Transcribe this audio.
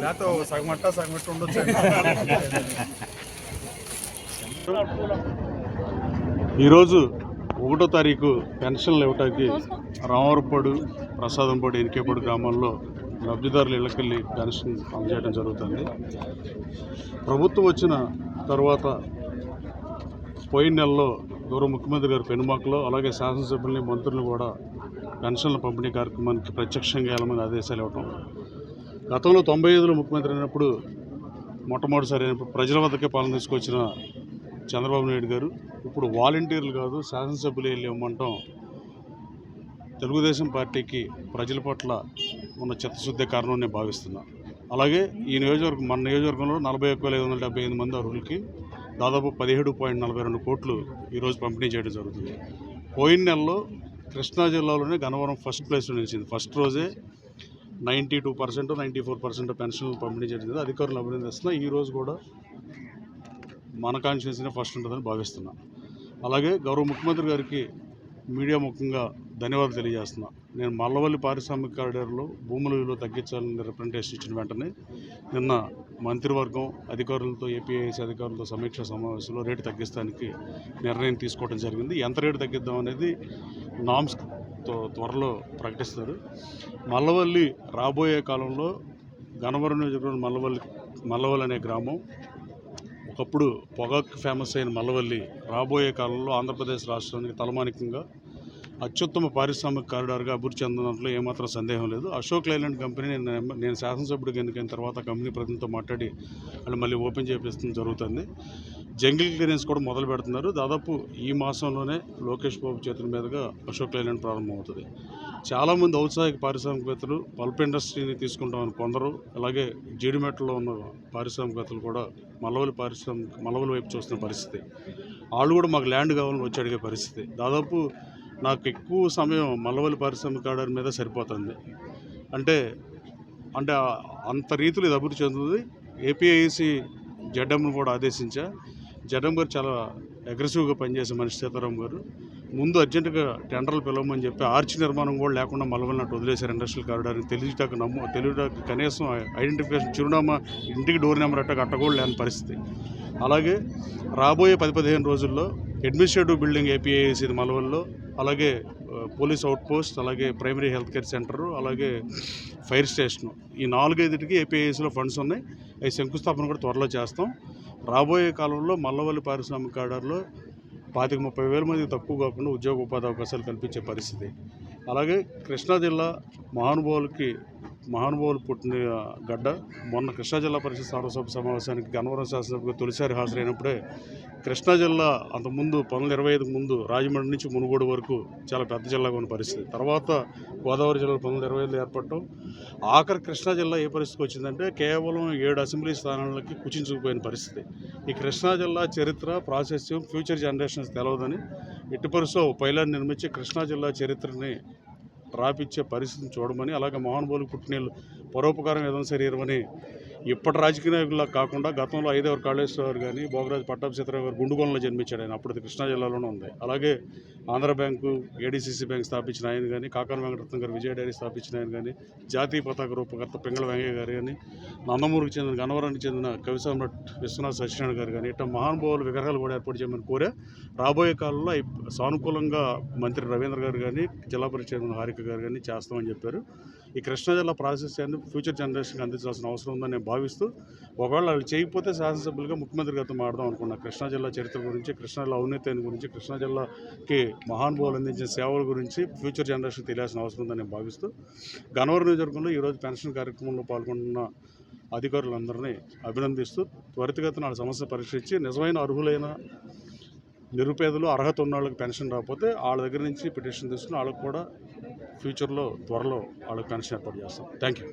లేకపోతే ఉండొచ్చు ఈరోజు ఒకటో తారీఖు పెన్షన్లు ఇవ్వటానికి రామవరపాడు ప్రసాదంపాడు ఎనికేపాడు గ్రామాల్లో లబ్ధిదారులు ఇళ్ళకెళ్ళి పెన్షన్ అందజేయడం జరుగుతుంది. ప్రభుత్వం వచ్చిన తర్వాత పోయిన నెలలో గౌరవ ముఖ్యమంత్రి గారు పెనుమాకలో అలాగే శాసనసభ్యుల్ని మంత్రులు కూడా పెన్షన్ల పంపిణీ కార్యక్రమానికి ప్రత్యక్షంగా వెళ్ళమని ఆదేశాలు ఇవ్వటం. గతంలో తొంభై ఐదులో ముఖ్యమంత్రి అయినప్పుడు మొట్టమొదటిసారి అయినప్పుడు ప్రజల వద్దకే పాలన తీసుకొచ్చిన చంద్రబాబు నాయుడు గారు ఇప్పుడు వాలంటీర్లు కాదు శాసనసభ్యులు వెళ్ళి ఇవ్వమంటాం. తెలుగుదేశం పార్టీకి ప్రజల పట్ల ఉన్న చిత్తశుద్ధి కారణం నేను భావిస్తున్నా. అలాగే ఈ నియోజకవర్గం మన నియోజకవర్గంలో నలభై ఒక్క వేల ఐదు వందల డెబ్బై ఎనిమిది మంది అర్హులకి దాదాపు పదిహేడు పాయింట్ నలభై రెండు కోట్లు ఈరోజు పంపిణీ చేయడం జరుగుతుంది. పోయిన నెలలో కృష్ణా జిల్లాలోనే గన్నవరం ఫస్ట్ ప్లేస్లో నిలిచింది. ఫస్ట్ రోజే ninety two percent ninety four percent పెన్షన్లు పంపిణీ చేయడం జరిగింది. అధికారులు అభినందిస్తున్నా ఈ ఈరోజు కూడా మన కాన్స్టిట్యూన్సీనే ఫస్ట్ ఉంటుందని భావిస్తున్నా. అలాగే గౌరవ ముఖ్యమంత్రి గారికి మీడియా ముఖ్యంగా ధన్యవాదాలు తెలియజేస్తున్నా. నేను మల్లవల్లి పారిశ్రామిక కారిడార్లో భూముల విలువ తగ్గించాలని రిప్రజెంటేషన్ ఇచ్చిన వెంటనే నిన్న మంత్రివర్గం అధికారులతో ఏపీఐఎస్ అధికారులతో సమీక్ష సమావేశంలో రేటు తగ్గిస్తానికి నిర్ణయం తీసుకోవడం జరిగింది. ఎంత రేటు తగ్గిద్దాం అనేది నామ్స్ త్వరలో ప్రకటిస్తారు. మల్లవల్లి రాబోయే కాలంలో గనవరం నియోజకవర్గం మల్లవల్లి మల్లవల్లి అనే గ్రామం ఒకప్పుడు పొగాకు ఫేమస్ అయిన మల్లవల్లి రాబోయే కాలంలో ఆంధ్రప్రదేశ్ రాష్ట్రానికి తలమానికంగా అత్యుత్తమ పారిశ్రామిక కారిడార్గా అభివృద్ధి చెందడంలో ఏమాత్రం సందేహం లేదు. అశోక్ లైలాండ్ కంపెనీ నేను నేను శాసనసభ్యుడిగా ఎన్నికైన తర్వాత కంపెనీ ప్రతినిధితో మాట్లాడి వాళ్ళు మళ్ళీ ఓపెన్ చేపిస్తుంది జరుగుతుంది. జంగిల్ క్లియరెన్స్ కూడా మొదలు పెడుతున్నారు. దాదాపు ఈ మాసంలోనే లోకేష్ బాబు చేతుల మీదుగా అశోక్ లైలాండ్ ప్రారంభమవుతుంది. చాలామంది ఔత్సాహిక పారిశ్రామికవేత్తలు పల్ప్ ఇండస్ట్రీని తీసుకుంటామని కొందరు అలాగే జీడిమెట్లో ఉన్న పారిశ్రామికవేత్తలు కూడా మల్లవల్లి పారిశ్రామిక మలవల వైపు చూస్తున్న పరిస్థితి. వాళ్ళు కూడా మాకు ల్యాండ్ కావాలని వచ్చి అడిగే పరిస్థితి. దాదాపు నాకు ఎక్కువ సమయం మల్లవల్లి పారిశ్రామిక ఆర్డర్ మీద సరిపోతుంది. అంటే అంటే అంత రీతిలో ఇది అభివృద్ధి చెందుతుంది. ఏపీఐసి జడ్ఎంను కూడా ఆదేశించా. జడ్ఎం గారు చాలా అగ్రెసివ్గా పనిచేసే మనిషి సీతారాం గారు. ముందు అర్జెంటుగా టెండర్లు పిలవమని చెప్పి ఆర్చ్ నిర్మాణం కూడా లేకుండా మల్లవల్లినట్టు వదిలేశారు ఇండస్ట్రియల్ కారిడార్ని. తెలియటానికి నమ్ము తెలియటానికి కనీసం ఐడెంటిఫికేషన్ చిరునామా ఇంటికి డోర్ నెంబర్ అట్ట కట్ట కూడా లేని పరిస్థితి. అలాగే రాబోయే పది పదిహేను రోజుల్లో అడ్మినిస్ట్రేటివ్ బిల్డింగ్ ఏపీఐసి మలవల్లో అలాగే పోలీస్ అవుట్ పోస్ట్ అలాగే ప్రైమరీ హెల్త్ కేర్ సెంటరు అలాగే ఫైర్ స్టేషన్. ఈ నాలుగైదుటికి ఏపీఐసిలో ఫండ్స్ ఉన్నాయి. అవి శంకుస్థాపన కూడా త్వరలో చేస్తాం. రాబోయే కాలంలో మల్లవల్లి పారిశ్రామిక కాడార్లో పాతిక ముప్పై వేల మంది తక్కువ కాకుండా ఉద్యోగ ఉపాధి అవకాశాలు కల్పించే పరిస్థితి. అలాగే కృష్ణా జిల్లా మహానుభావులకి మహానుభావులు పుట్టిన గడ్డ మొన్న కృష్ణా జిల్లా పరిషత్ సార్వసభ సమావేశానికి గన్నవరం శాసనసభకు తొలిసారి హాజరైనప్పుడే కృష్ణా జిల్లా అంతకుముందు పంతొమ్మిది ఇరవై ఐదుకు ముందు రాజమండ్రి నుంచి మునుగోడు వరకు చాలా పెద్ద జిల్లాగా ఉన్న పరిస్థితి. తర్వాత గోదావరి జిల్లా పంతొమ్మిది ఇరవై ఐదులో ఏర్పడటం ఆఖరి కృష్ణా జిల్లా ఏ పరిస్థితికి వచ్చిందంటే కేవలం ఏడు అసెంబ్లీ స్థానాలకి కుచించుకుపోయిన పరిస్థితి. ఈ కృష్ణా జిల్లా చరిత్ర ప్రాశస్యం ఫ్యూచర్ జనరేషన్స్ తెలవదని ఎట్టి పరిస్థితుల్లో పైలాన్ని నిర్మించి కృష్ణా జిల్లా చరిత్రని రాపిచ్చే పరిస్థితిని చూడమని అలాగే మహానుభావులు పుట్టినీళ్ళు పరోపకారం ఏదైనా శరీరం అని ఇప్పటి రాజకీయ నాయకుల్లా కాకుండా గతంలో ఐదేవర్ కాళేశ్వర్ కానీ భోగరాజు పట్టాభిసీతరావు గారు గుండుగోలంలో జన్మించాడు ఆయన. అప్పుడు కృష్ణా జిల్లాలోనే ఉంది. అలాగే ఆంధ్ర బ్యాంకు ఏడీసీసీ బ్యాంక్ స్థాపించిన ఆయన కానీ కాకాన వెంకటరత్నం గారు విజయ డైరీ స్థాపించిన ఆయన కానీ జాతీయ పతాక రూపకర్త పింగళ వెంకయ్య గారు కానీ నందమూరికి చెందిన గన్నవరానికి చెందిన కవి సామ్రాట్ విశ్వనాథ్ సత్యనారాయణ గారు కానీ ఇట్లా మహానుభావులు విగ్రహాలు కూడా ఏర్పాటు చేయమని కోరే రాబోయే కాలంలో ఈ సానుకూలంగా మంత్రి రవీంద్ర గారు కానీ జిల్లా పరిషత్ చైర్మన్ హారిక గారు కానీ చేస్తామని చెప్పారు. ఈ కృష్ణా జిల్లా ప్రాశస్యాన్ని ఫ్యూచర్ జనరేషన్కి అందించాల్సిన అవసరం ఉందని నేను భావిస్తూ ఒకవేళ వాళ్ళు చేయకపోతే శాసనసభ్యులుగా ముఖ్యమంత్రి గారితో మాడదాం అనుకున్నా. కృష్ణా జిల్లా చరిత్ర గురించి కృష్ణా జిల్లా గురించి కృష్ణా జిల్లాకి మహానుభావులు అందించిన సేవల గురించి ఫ్యూచర్ జనరేషన్ తెలియాల్సిన అవసరం ఉందని నేను భావిస్తూ గనవరం నియోజకవర్గంలో ఈరోజు పెన్షన్ కార్యక్రమంలో పాల్గొంటున్న అధికారులందరినీ అభినందిస్తూ త్వరితగతిన వాళ్ళ సమస్య పరిష్కరించి నిజమైన అర్హులైన నిరుపేదలు అర్హత ఉన్న వాళ్ళకి పెన్షన్ రాకపోతే వాళ్ళ దగ్గర నుంచి పిటిషన్ తీసుకుని వాళ్ళకి కూడా ఫ్యూచర్లో త్వరలో వాళ్ళకి పెన్షన్ ఏర్పాటు చేస్తాం. Thank you